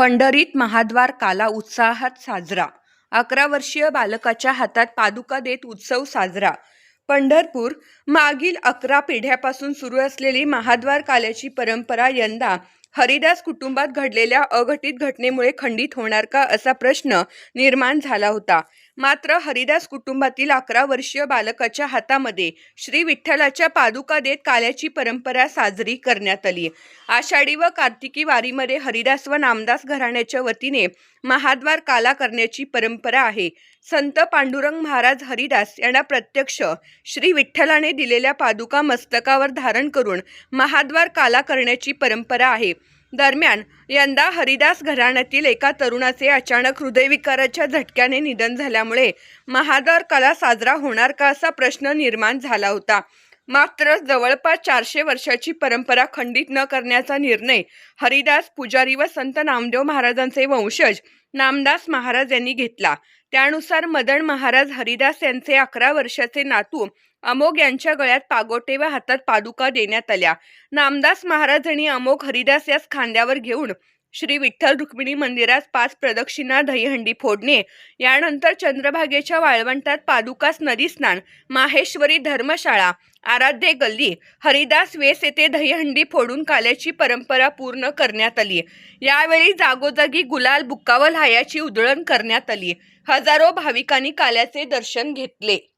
पंढरीत महाद्वार काला उत्साहात साजरा. अकरा वर्षीय बालकाच्या हातात पादुका देत उत्सव साजरा. पंढरपूर मागील अकरा पिढ्यापासून सुरू असलेली महाद्वार काल्याची परंपरा यंदा हरिदास कुटुंबात घडलेल्या अघटित घटनेमुळे खंडित होणार का असा प्रश्न निर्माण झाला होता. मात्र हरिदास कुटुंबातील अकरा वर्षीय बालकाच्या हातामध्ये श्री विठ्ठलाच्या पादुका देत काल्याची परंपरा साजरी करण्यात आली. आषाढी व कार्तिकी वारीमध्ये हरिदास व नामदास घराण्याच्या वतीने महाद्वार काला करण्याची परंपरा आहे. संत पांडुरंग महाराज हरिदास यांना प्रत्यक्ष श्री विठ्ठलाने दिलेल्या पादुका मस्तकावर धारण करून महाद्वार काला करण्याची परंपरा आहे. दरम्यान यंदा हरिदास घराण्यातील एका तरुणाचे अचानक हृदयविकाराच्या झटक्याने निधन झाल्यामुळे महादर कला साजरा होणार का असा प्रश्न निर्माण झाला होता. मात्र जवळपास चारशे वर्षाची परंपरा खंडित न करण्याचा निर्णय हरिदास पुजारी व संत नामदेव महाराजांचे वंशज नामदास महाराज यांनी घेतला. त्यानुसार मदन महाराज हरिदास यांचे अकरा वर्षाचे नातू अमोघ यांच्या गळ्यात पागोटे व हातात पादुका देण्यात आल्या. नामदास महाराज आणि अमोघ हरिदास यास खांद्यावर घेऊन श्री विठ्ठल रुक्मिणी मंदिरात पाच प्रदक्षिणा दहीहंडी फोडणे. यानंतर चंद्रभागेच्या वाळवंटात पादुकास नदी स्नान माहेश्वरी धर्मशाळा आराध्य गल्ली हरिदास वेस येथे दहीहंडी फोडून काल्याची परंपरा पूर्ण करण्यात आली. यावेळी जागोजागी गुलाल बुक्कावल हायाची उधळण करण्यात आली. हजारो भाविकांनी काल्याचे दर्शन घेतले.